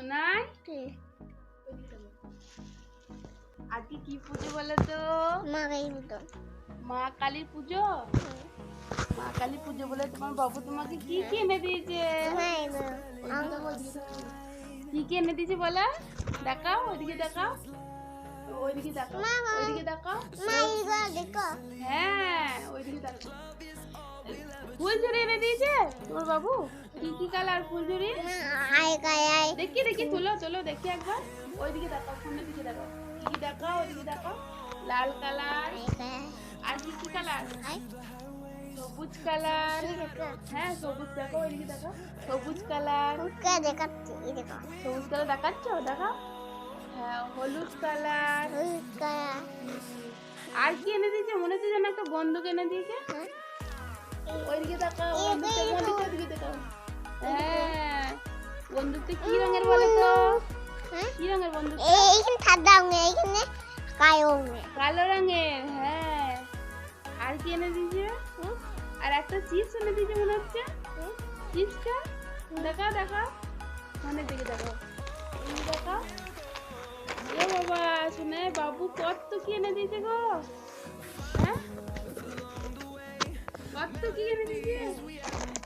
সোনাই আজকে কি পুজো বলো তো মা গাই বুতো মা কালী পুজো? মা কালী পুজো বলে তোমার বাবু তোমাকে কি কি এনে দিয়েছে? মাই কি কি এনে দিয়েছে বলো? দেখাও ওইদিকে দেখাও। ওইদিকে দেখাও। ওইদিকে দেখাও। হ্যাঁ ওইদিকে দেখাও। ফুলঝুরি এনে দিয়েছে তোমার বাবু? কি কি কালার গাই আই দেখি দেখি তুলো তুলো দেখি একবার ওইদিকে দেখাও সামনের দিকে দেখো কি দেখাও ওইদিকে দেখাও লাল কালার আর কি কি কালার সবুজ কালার হ্যাঁ সবুজ দেখো ওইদিকে দেখো সবুজ কালার দেখাচ্ছি দেখো সবুজ কালার দেখাচ্ছ দেখাও হ্যাঁ হলুদ কালার আর কি এনে দিয়েছে? মনে হচ্ছে যেন একটা বন্দুক এনে দিয়েছে। ওইদিকে এই বন্দুকটা দেখো। বন্দুকটা কি রঙের বলো তো? হ্যাঁ? কি রঙের বন্দুক এইখানে সাদা রঙের এইখানে কালো রঙের। কালো রঙের হ্যাঁ। আর কি এনে দিয়েছে? আর একটা চিপস এনে দিয়েছে মনে হচ্ছে। চিপসটা দেখাও দেখাও। মনে দিকে দেখাও। দেখাও। এ বাবা শুনে বাবু কত কি এনে দিয়েছে গো? হ্যাঁ? কত কি এনে দিয়েছে?